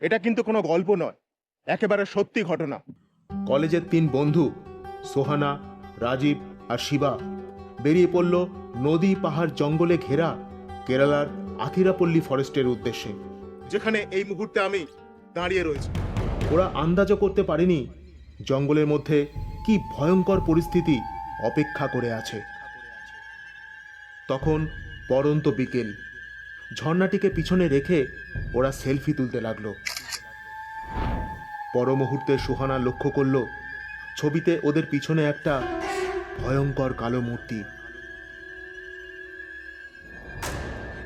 এটা কিন্তু কোনো গল্প নয় একেবারে সত্যি ঘটনা। কলেজের তিন বন্ধু সোহানা রাজীব আর শিবা বেরিয়ে পড়ল নদী পাহাড় জঙ্গলে ঘেরা কেরালার আথিরাপল্লী ফরেস্টের উদ্দেশ্যে। যেখানে এই মুহূর্তে আমি দাঁড়িয়ে রয়েছি। ওরা আন্দাজও করতে পারেনি জঙ্গলের মধ্যে কি ভয়ঙ্কর পরিস্থিতি অপেক্ষা করে আছে। তখন পরন্ত বিকেল। ঝর্ণাটিকে পিছনে রেখে ওরা সেলফি তুলতে লাগল। পর মুহূর্তে সুহানা লক্ষ্য করল, ছবিতে ওদের পিছনে একটা ভয়ঙ্কর কালো মূর্তি।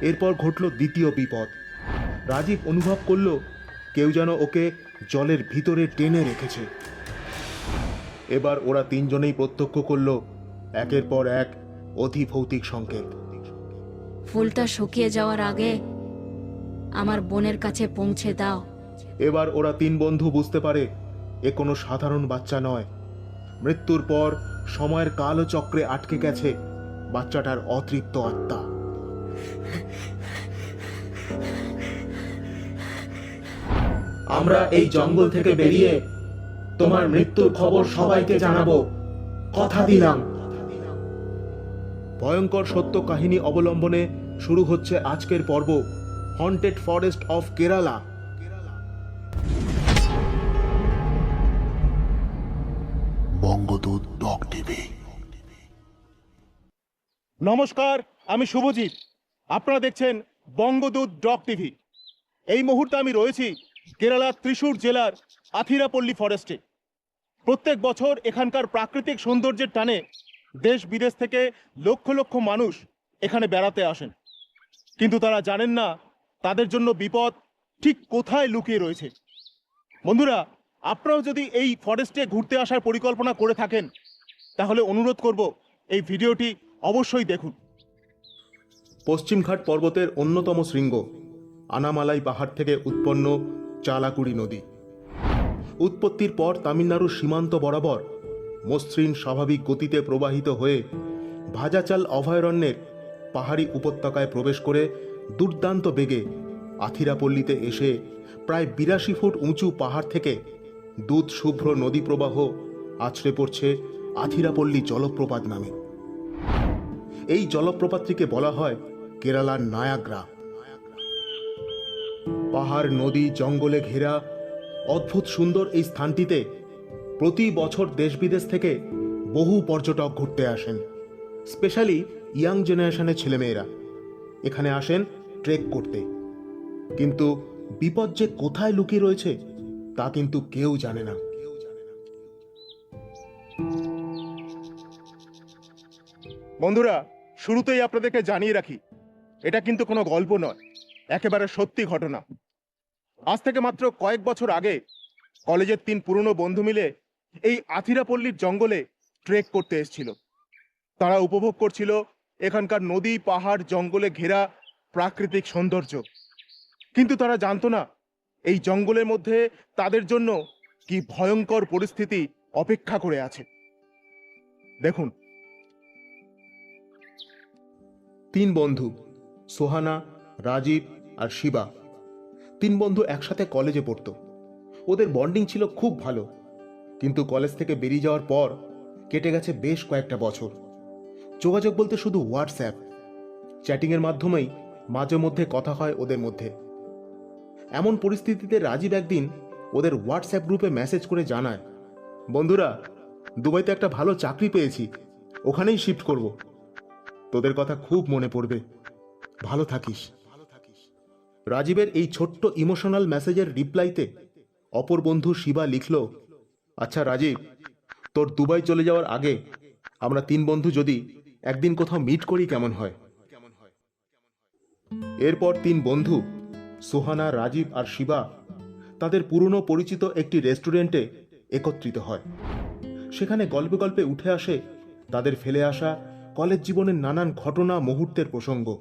এরপর ঘটল দ্বিতীয় বিপদ। রাজীব অনুভব করল, কেউ যেন ওকে জলের ভিতরে টেনে রেখেছে। এবার ওরা তিনজনেই প্রত্যক্ষ করল, একের পর এক অধিভৌতিক সংকেত। ফুলটা শুকিয়ে যাওয়ার আগে আমার বোনের কাছে পৌঁছে দাও। এবার ওরা তিন বন্ধু বুঝতে পারে এ কোনো সাধারণ বাচ্চা নয়। মৃত্যুর পর সময়ের কালো চক্রে আটকে গেছে বাচ্চাটার অতৃপ্ত আত্মা। আমরা এই জঙ্গল থেকে বেরিয়ে তোমার মৃত্যুর খবর সবাইকে জানাব। কথা দিলাম। ভয়ঙ্কর সত্য কাহিনী অবলম্বনে শুরু হচ্ছে আজকের পর্ব haunted forest of Kerala Bangadoot doc TV. নমস্কার আমি শুভজিৎ। আপনারা দেখছেন বঙ্গদূত ডক টিভি। এই মুহূর্তে আমি রয়েছি কেরালার ত্রিশূর জেলার আথিরাপল্লী ফরেস্টে প্রত্যেক বছর এখানকার প্রাকৃতিক সৌন্দর্যের টানে দেশ বিদেশ থেকে লক্ষ লক্ষ মানুষ এখানে বেড়াতে আসেন। কিন্তু তারা জানেন না তাদের জন্য বিপদ ঠিক কোথায় লুকিয়ে রয়েছে। বন্ধুরা, আপনারাও যদি এই ফরেস্টে ঘুরতে আসার পরিকল্পনা করে থাকেন, তাহলে অনুরোধ করব এই ভিডিওটি অবশ্যই দেখুন। পশ্চিমঘাট পর্বতের অন্যতম শৃঙ্গ, আনামালাই পাহাড় থেকে উৎপন্ন চালাকুড়ি নদী। উৎপত্তির পর তামিলনাড়ুর সীমান্ত বরাবর মসৃণ স্বাভাবিক গতিতে প্রবাহিত হয়ে ভাজাচাল অভয়ারণ্যের পাহাড়ি উপত্যকায় প্রবেশ করে দুর্দান্ত বেগে আথিরাপল্লীতে এসে প্রায় বিরাশি ফুট উঁচু পাহাড় থেকে দুধ শুভ্র নদী প্রবাহ আছড়ে পড়ছে আথিরাপল্লী জলপ্রপাত নামে। এই জলপ্রপাতটিকে বলা হয় কেরালার নায়াগ্রা। পাহাড়, নদী, জঙ্গলে ঘেরা অদ্ভুত সুন্দর এই স্থানটিতে প্রতি বছর দেশ বিদেশ থেকে বহু পর্যটক ঘুরতে আসেন। স্পেশালি ইয়াং জেনারেশনের ছেলেমেয়েরা। এখানে আসেন ট্রেক করতে। কিন্তু বিপদ যে কোথায় লুকিয়ে রয়েছে, তা কিন্তু কেউ জানে না। বন্ধুরা, শুরুতেই আপনাদেরকে জানিয়ে রাখি, এটা কিন্তু কোনো গল্প নয়, একেবারে সত্যি ঘটনা। আজ থেকে মাত্র কয়েক বছর আগে কলেজের তিন পুরনো বন্ধু মিলে এই আথিরাপল্লীর জঙ্গলে ট্রেক করতে এসেছিল। তারা উপভোগ করছিল এখানকার নদী, পাহাড়, জঙ্গলে ঘেরা প্রাকৃতিক সৌন্দর্য। কিন্তু তারা জানতো না, এই জঙ্গলের মধ্যে তাদের জন্য কি ভয়ঙ্কর পরিস্থিতি অপেক্ষা করে আছে। দেখুন। তিন বন্ধু, সোহানা, রাজীব আর শিবা। তিন বন্ধু একসাথে কলেজে পড়তো। ওদের বন্ডিং ছিল খুব ভালো। কিন্তু কলেজ থেকে বেরিয়ে যাওয়ার পর কেটে গেছে বেশ কয়েকটা বছর। যোগাযোগ বলতে শুধু হোয়াটসঅ্যাপ চ্যাটিংয়ের মাধ্যমেই মাঝে মধ্যে কথা হয় ওদের মধ্যে। এমন পরিস্থিতিতে রাজীব একদিন ওদের হোয়াটসঅ্যাপ গ্রুপে মেসেজ করে জানায়, বন্ধুরা, দুবাইতে একটা ভালো চাকরি পেয়েছি, ওখানেই শিফট করব। তোদের কথা খুব মনে পড়বে। ভালো থাকিস। রাজীবের এই ছোট্ট ইমোশনাল মেসেজের রিপ্লাইতে অপর বন্ধু শিবা লিখল আচ্ছা রাজীব, তোর দুবাই চলে যাওয়ার আগে আমরা তিন বন্ধু যদি একদিন কোথাও মিট করি কেমন হয়। এরপর তিন বন্ধু, সোহানা, রাজীব আর শিবা, তাদের পুরনো পরিচিত একটি রেস্টুরেন্টে একত্রিত হয়। সেখানে গল্পে গল্পে উঠে আসে তাদের ফেলে আসা কলেজ জীবনের নানান ঘটনা, মুহূর্তের প্রসঙ্গ।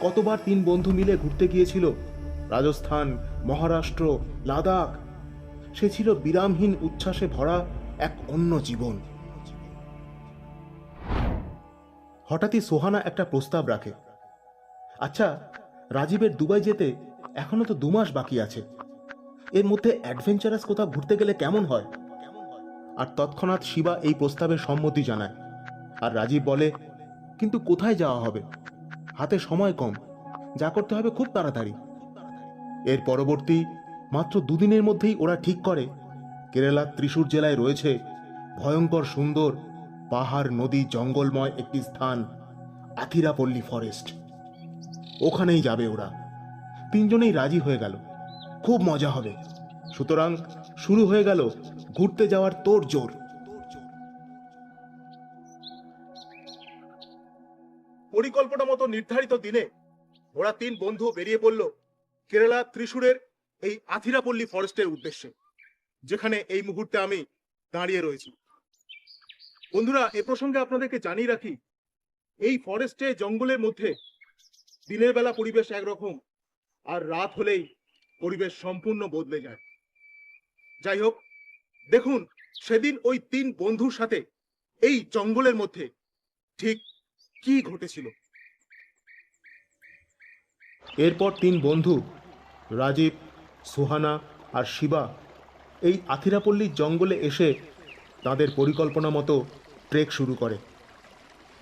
কতবার তিন বন্ধু মিলে ঘুরতে গিয়েছিল, রাজস্থান, মহারাষ্ট্র, লাদাখ, সে ছিল বিরামহীন উচ্ছ্বাসে ভরা এক অন্য জীবন। হঠাৎই সোহানা একটা প্রস্তাব রাখে। আচ্ছা রাজীবের দুবাই যেতে এখনও তো দু মাস বাকি আছে। এর মধ্যে অ্যাডভেঞ্চারাস কোথাও ঘুরতে গেলে কেমন হয়? আর তৎক্ষণাৎ শিবা এই প্রস্তাবে সম্মতি জানায়। আর রাজীব বলে, কিন্তু কোথায় যাওয়া হবে? হাতে সময় কম। যা করতে হবে খুব তাড়াতাড়ি। এর পরবর্তী মাত্র দুদিনের মধ্যেই ওরা ঠিক করে। কেরালার ত্রিশূর জেলায় রয়েছে ভয়ঙ্কর সুন্দর পাহাড়, নদী, জঙ্গলময় একটি স্থান, আথিরাপল্লী ফরেস্ট। ওখানেই যাবে ওরা। তিনজনেই রাজি হয়ে গেল। খুব মজা হবে। সুতরাং শুরু হয়ে গেল ঘুরতে যাওয়ার তোর জোর। পরিকল্পনা মতো নির্ধারিত দিনে ওরা তিন বন্ধু বেরিয়ে পড়ল কেরালা ত্রিশূরের এই আথিরাপল্লী ফরেস্টের উদ্দেশ্যে, যেখানে এই মুহূর্তে আমি দাঁড়িয়ে রয়েছি। বন্ধুরা, এ প্রসঙ্গে আপনাদেরকে জানিয়ে রাখি, এই ফরেস্টে জঙ্গলের মধ্যে দিনের বেলা পরিবেশ একরকম, আর রাত হলেই পরিবেশ সম্পূর্ণ বদলে যায়। যাই হোক, দেখুন, সেদিন ওই তিন বন্ধুর সাথে এই জঙ্গলের মধ্যে ঠিক কি ঘটেছিল। এরপর তিন বন্ধু, রাজীব, সুহানা আর শিবা, এই আথিরাপল্লীর জঙ্গলে এসে তাদের পরিকল্পনা মতো ট্রেক শুরু করে।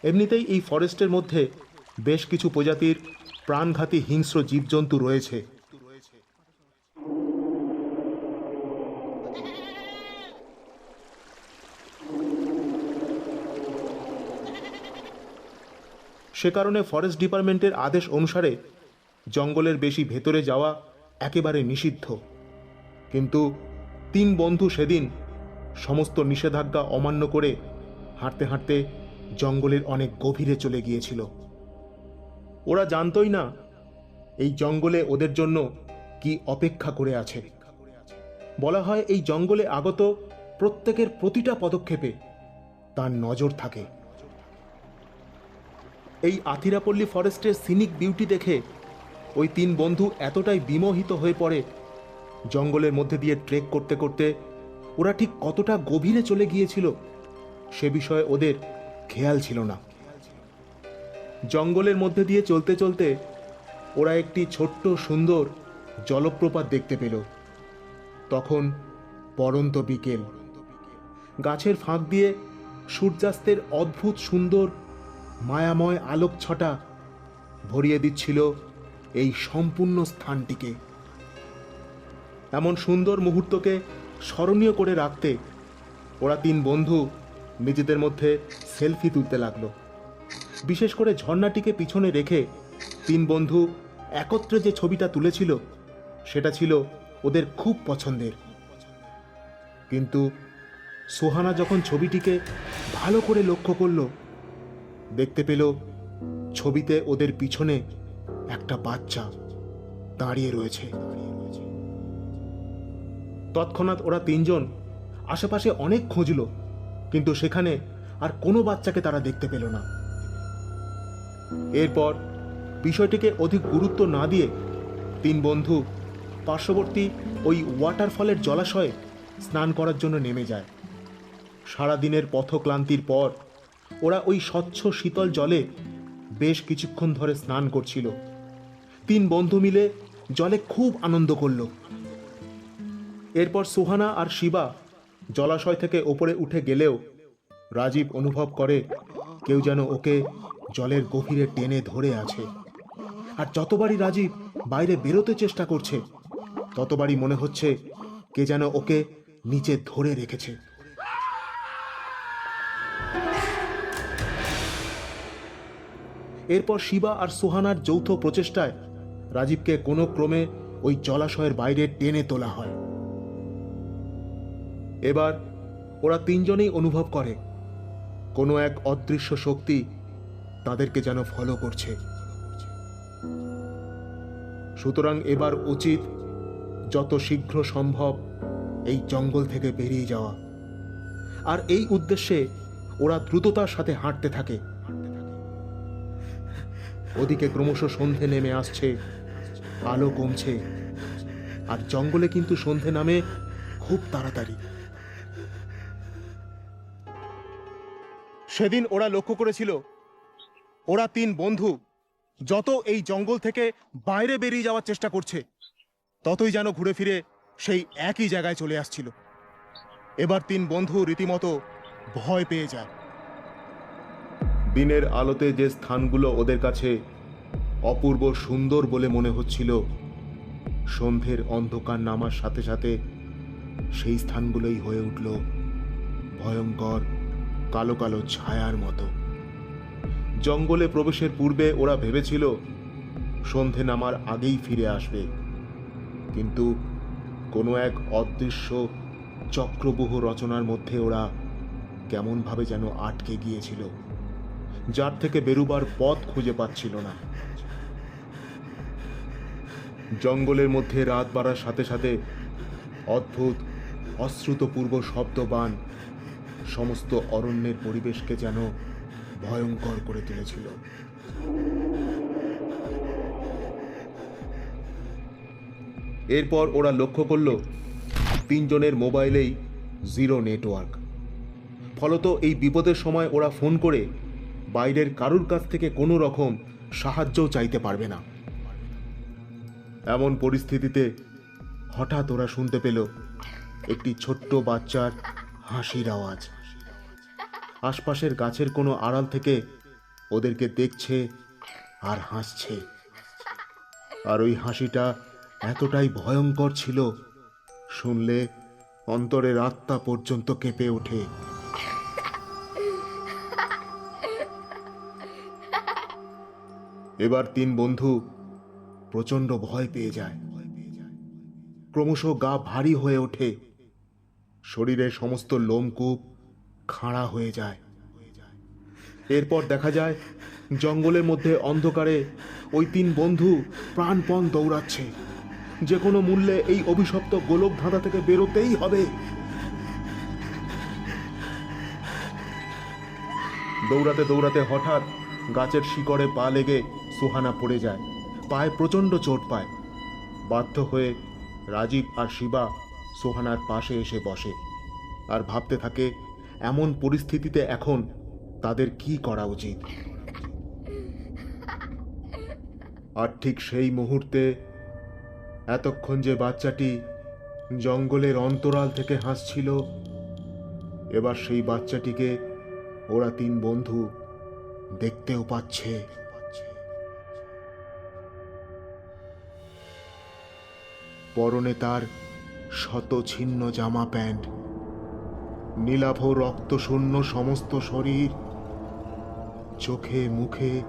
এমনিতেই এই ফরেস্টের মধ্যে বেশ কিছু প্রজাতির প্রাণঘাতী হিংস্র জীবজন্তু রয়েছে। সে কারণে ফরেস্ট ডিপার্টমেন্টের আদেশ অনুসারে জঙ্গলের বেশি ভেতরে যাওয়া একেবারে নিষিদ্ধ। কিন্তু তিন বন্ধু সেদিন সমস্ত নিষেধাজ্ঞা অমান্য করে হাঁটতে হাঁটতে জঙ্গলের অনেক গভীরে চলে গিয়েছিল। ওরা জানতই না এই জঙ্গলে ওদের জন্য কি অপেক্ষা করে আছে। বলা হয় এই জঙ্গলে আগত প্রত্যেকের প্রতিটা পদক্ষেপে তার নজর থাকে। এই আথিরাপল্লী ফরেস্টের সিনিক বিউটি দেখে ওই তিন বন্ধু এতটাই বিমোহিত হয়ে পড়ে, জঙ্গলের মধ্যে দিয়ে ট্রেক করতে করতে ওরা ঠিক কতটা গভীরে চলে গিয়েছিল সে বিষয়ে ওদের খেয়াল ছিল না। জঙ্গলের মধ্যে দিয়ে চলতে চলতে ওরা একটি ছোট্ট সুন্দর জলপ্রপাত দেখতে পেল। তখন পরন্ত বিকেল। গাছের ফাঁক দিয়ে সূর্যাস্তের অদ্ভুত সুন্দর মায়াময় আলোক ছটা ভরিয়ে দিচ্ছিল এই সম্পূর্ণ স্থানটিকে। এমন সুন্দর মুহূর্তকে স্মরণীয় করে রাখতে ওরা তিন বন্ধু নিজেদের মধ্যে সেলফি তুলতে লাগল। বিশেষ করে ঝর্ণাটিকে পিছনে রেখে তিন বন্ধু একত্রে যে ছবিটা তুলেছিল, সেটা ছিল ওদের খুব পছন্দের। কিন্তু সোহানা যখন ছবিটিকে ভালো করে লক্ষ্য করল, দেখতে পেল ছবিতে ওদের পিছনে একটা বাচ্চা দাঁড়িয়ে রয়েছে। তৎক্ষণাৎ ওরা তিনজন আশেপাশে অনেক খুঁজল, কিন্তু সেখানে আর কোনো বাচ্চাকে তারা দেখতে পেল না। এরপর বিষয়টিকে অধিক গুরুত্ব না দিয়ে তিন বন্ধু পার্শ্ববর্তী ওই ওয়াটারফলের জলাশয়ে স্নান করার জন্য নেমে যায়। সারাদিনের পথক্লান্তির পর ওরা ওই স্বচ্ছ শীতল জলে বেশ কিছুক্ষণ ধরে স্নান করছিল। তিন বন্ধু মিলে জলে খুব আনন্দ করল। এরপর সোহানা আর শিবা জলাশয় থেকে ওপরে উঠে গেলেও রাজীব অনুভব করে কেউ যেন ওকে জলের গভীরে টেনে ধরে আছে। আর যতবারই রাজীব বাইরে বেরোতে চেষ্টা করছে, ততবারই মনে হচ্ছে কে যেন ওকে নিচে ধরে রেখেছে। এরপর শিবা আর সোহানার যৌথ প্রচেষ্টায় রাজীবকে কোনো ক্রমে ওই জলাশয়ের বাইরে টেনে তোলা হয়। এবার ওরা তিনজনেই অনুভব করে। কোনো এক অদৃশ্য শক্তি তাদেরকে যেন ফলো করছে। সুতরাং এবার উচিত যত শীঘ্র সম্ভব এই জঙ্গল থেকে বেরিয়ে যাওয়া। আর এই উদ্দেশ্যে ওরা দ্রুততার সাথে হাঁটতে থাকে। ওদিকে ক্রমশ সন্ধে নেমে আসছে, আলো কমছে, আর জঙ্গলে কিন্তু সন্ধে নামে খুব তাড়াতাড়ি। সেদিন ওরা লক্ষ্য করেছিল, ওরা তিন বন্ধু যত এই জঙ্গল থেকে বাইরে বেরিয়ে যাওয়ার চেষ্টা করছে, ততই যেন ঘুরে ফিরে সেই একই জায়গায় চলে আসছিল। এবার তিন বন্ধু রীতিমতো ভয় পেয়ে যায়। দিনের আলোতে যে স্থানগুলো ওদের কাছে অপূর্ব সুন্দর বলে মনে হচ্ছিল, সন্ধ্যের অন্ধকার নামার সাথে সাথে সেই স্থানগুলোই হয়ে উঠল ভয়ঙ্কর কালো কালো ছায়ার মতো। জঙ্গলে প্রবেশের পূর্বে ওরা ভেবেছিল, সন্ধে নামার আগেই ফিরে আসবে। কিন্তু কোনো এক অদৃশ্য চক্রবহ রচনার মধ্যে ওরা কেমনভাবে যেন আটকে গিয়েছিল, যার থেকে বেরুবার পথ খুঁজে পাচ্ছিল না। জঙ্গলের মধ্যে রাত বাড়ার সাথে সাথে অদ্ভুত, অশ্রুতপূর্ব শব্দবান সমস্ত অরণ্যের পরিবেশকে যেন ভয়ঙ্কর করে তুলেছিল। এরপর ওরা লক্ষ্য করল, তিনজনের মোবাইলেই জিরো নেটওয়ার্ক। ফলত এই বিপদের সময় ওরা ফোন করে বাইরের কারুর কাছ থেকে কোনো রকম সাহায্যও চাইতে পারবে না। এমন পরিস্থিতিতে হঠাৎ ওরা শুনতে পেল, একটি ছোট্ট বাচ্চার হাসির আওয়াজ। আশপাশের গাছের কোনো আড়াল থেকে ওদেরকে দেখছে আর হাসছে। আর ওই হাসিটা এতটাই ভয়ঙ্কর ছিল, শুনলে অন্তরের আত্মা পর্যন্ত কেঁপে ওঠে। এবার তিন বন্ধু প্রচণ্ড ভয় পেয়ে যায়। ক্রমশ গা ভারী হয়ে ওঠে। শরীরের সমস্ত লোমকূপ খাড়া হয়ে যায়। এরপর দেখা যায়, জঙ্গলের মধ্যে অন্ধকারে ওই তিন বন্ধু প্রাণপণ দৌড়াচ্ছে। যে কোনো মূল্যে এই অভিশপ্ত গোলক ধাঁধা থেকে বেরোতেই হবে। দৌড়াতে দৌড়াতে হঠাৎ গাছের শিকড়ে পা লেগে সুহানা পড়ে যায়, পায়ে প্রচণ্ড চোট পায়। বাধ্য হয়ে রাজীব আর শিবা সোহানার পাশে এসে বসে আর ভাবতে থাকে এমন পরিস্থিতিতে এখন তাদের কি করা উচিত? আর ঠিক সেই মুহূর্তে এতক্ষণ যে বাচ্চাটি জঙ্গলের অন্তরাল থেকে হাসছিল, এবার সেই বাচ্চাটিকে ওরা তিন বন্ধু দেখতেও পাচ্ছে। পরনে তার শত ছিন্ন জামা প্যান্ট। নীলাভ রক্ত শূন্য সমস্ত শরীর, চোখে, মুখে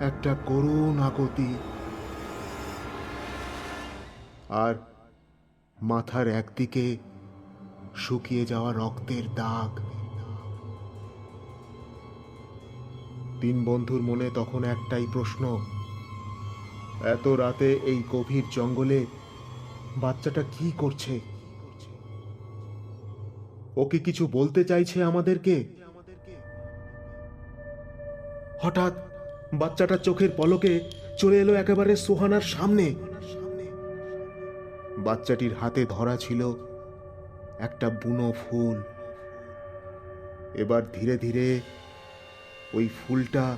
একটা করুণ আগতি আর মাথার একদিকে শুকিয়ে যাওয়া রক্তের দাগ। তিন বন্ধুর মনে তখন একটাই প্রশ্ন, এত রাতে এই গভীর জঙ্গলে বাচ্চাটা কি করছে? ও কি কিছু বলতে চাইছে আমাদেরকে? হঠাৎ বাচ্চাটা চোখের পলকে চলে এলো একেবারে সোহানার সামনে। বাচ্চাটির হাতে ধরা ছিল একটা বুনো ফুল। এবার ধীরে ধীরে ওই ফুলটা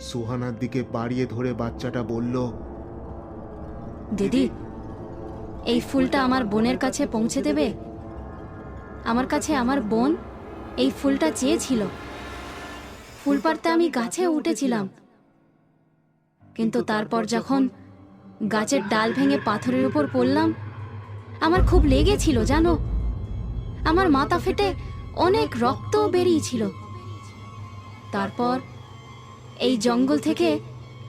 সুহানার দিকে বাড়িয়ে ধরে বাচ্চাটা বলল, দিদি, এই ফুলটা আমার বোনের কাছে পৌঁছে দেবে? আমার কাছে আমার বোন এই ফুলটা চেয়েছিল। ফুল পাড়তে আমি গাছে উঠেছিলাম। কিন্তু তারপর যখন গাছের ডাল ভেঙে পাথরের উপর পড়লাম, আমার খুব লেগেছিল, জানো? আমার মাথা ফেটে অনেক রক্ত বেরিয়েছিল। তারপর এই জঙ্গল থেকে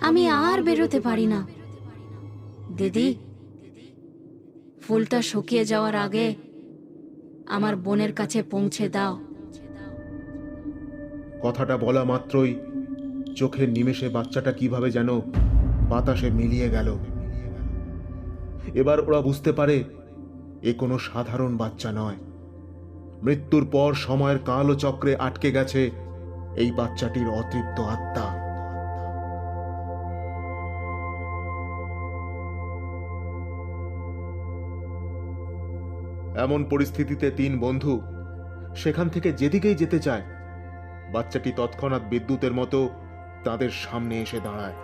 আমি আর বেরোতে পারি না। দিদি, ফুলটা শুকিয়ে যাওয়ার আগে আমার বোনের কাছে পৌঁছে দাও। কথাটা বলা মাত্রই চোখের নিমেষে বাচ্চাটা কীভাবে যেন বাতাসে মিলিয়ে গেল। এবার ওরা বুঝতে পারে এ কোনো সাধারণ বাচ্চা নয়। মৃত্যুর পর সময়ের কালো চক্রে আটকে গেছে এই বাচ্চাটির অতৃপ্ত আত্মা। এমন পরিস্থিতিতে তিন বন্ধু সেখান থেকে যেদিকেই যেতে চায়, বাচ্চাটি তৎক্ষণাৎ বিদ্যুতের মতো তাদের সামনে এসে দাঁড়ায়।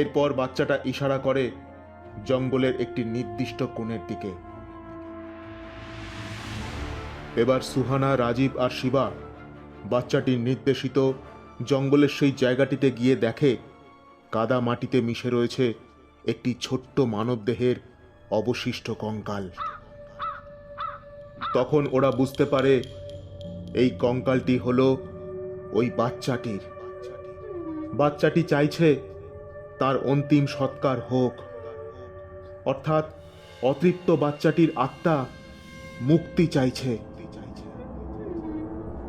এরপর বাচ্চাটা ইশারা করে জঙ্গলের একটি নির্দিষ্ট কোণের দিকে। এবার সুহানা, রাজীব আর শিবা বাচ্চাটির নির্দেশিত জঙ্গলের সেই জায়গাটিতে গিয়ে দেখে কাদা মাটিতে মিশে রয়েছে একটি ছোট্ট মানবদেহের অবশিষ্ট কঙ্কাল। তখন ওরা বুঝতে পারে এই কঙ্কালটি হলো ওই বাচ্চাটির। বাচ্চাটি চাইছে তার অন্তিম সৎকার হোক। অর্থাৎ অতৃপ্ত বাচ্চাটির আত্মা মুক্তি চাইছে।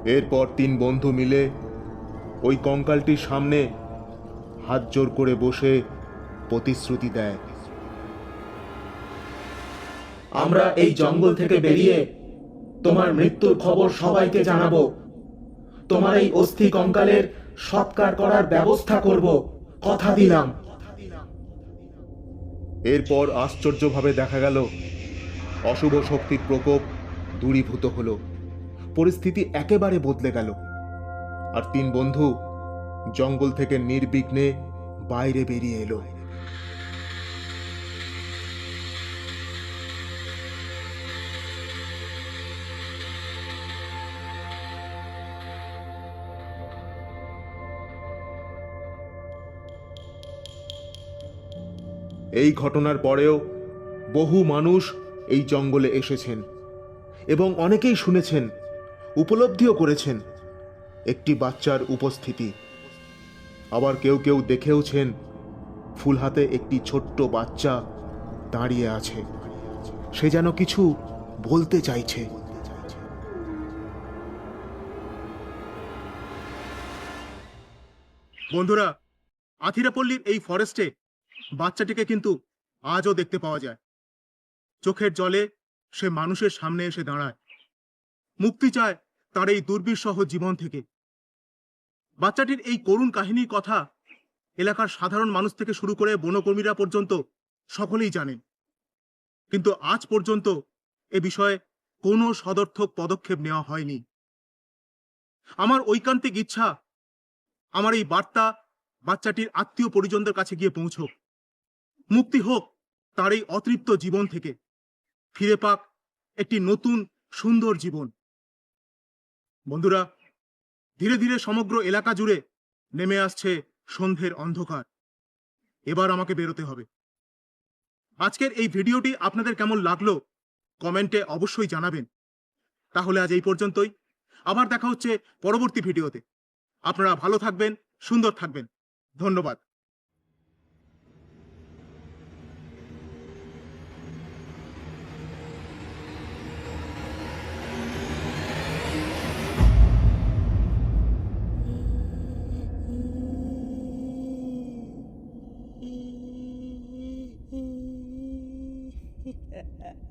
এরপর তিন বন্ধু মিলে ওই কঙ্কালটির সামনে হাত জোর করে বসে প্রতিশ্রুতি দেয়। আমরা এই জঙ্গল থেকে বেরিয়ে তোমার মৃত্যুর খবর সবাইকে জানাব। তোমার এই অস্থি কঙ্কালের সৎকার করার ব্যবস্থা করব। কথা দিলাম। এরপর আশ্চর্যভাবে দেখা গেল, অশুভ শক্তির প্রকোপ দূরীভূত হলো। পরিস্থিতি একেবারে বদলে গেল। আর তিন বন্ধু জঙ্গল থেকে নির্বিঘ্নে বাইরে বেরিয়ে এলো। এই ঘটনার পরেও বহু মানুষ এই জঙ্গলে এসেছেন এবং অনেকেই শুনেছেন, উপলব্ধিও করেছেন একটি বাচ্চার উপস্থিতি। আবার কেউ কেউ দেখেওছেন ফুল হাতে একটি ছোট্ট বাচ্চা দাঁড়িয়ে আছে। সে যেন কিছু বলতে চাইছে। বন্ধুরা, আথিরাপল্লীর এই ফরেস্টে বাচ্চাটিকে কিন্তু আজও দেখতে পাওয়া যায়। চোখের জলে সে মানুষের সামনে এসে দাঁড়ায়। মুক্তি চায় তার এই দুর্বিষহ জীবন থেকে। বাচ্চাটির এই করুণ কাহিনীর কথা এলাকার সাধারণ মানুষ থেকে শুরু করে বনকর্মীরা পর্যন্ত সকলেই জানেন কিন্তু আজ পর্যন্ত এ বিষয়ে কোনো সদর্থক পদক্ষেপ নেওয়া হয়নি। আমার ঐকান্তিক ইচ্ছা, আমার এই বার্তা বাচ্চাটির আত্মীয় পরিজনদের কাছে গিয়ে পৌঁছক। মুক্তি হোক তার এই অতৃপ্ত জীবন থেকে। ফিরে পাক একটি নতুন, সুন্দর জীবন। বন্ধুরা, ধীরে ধীরে সমগ্র এলাকা জুড়ে নেমে আসছে সন্ধ্যের অন্ধকার। এবার আমাকে বেরোতে হবে। আজকের এই ভিডিওটি আপনাদের কেমন লাগল কমেন্টে অবশ্যই জানাবেন। তাহলে আজ এই পর্যন্তই। আবার দেখা হচ্ছে পরবর্তী ভিডিওতে। আপনারা ভালো থাকবেন, সুন্দর থাকবেন। ধন্যবাদ।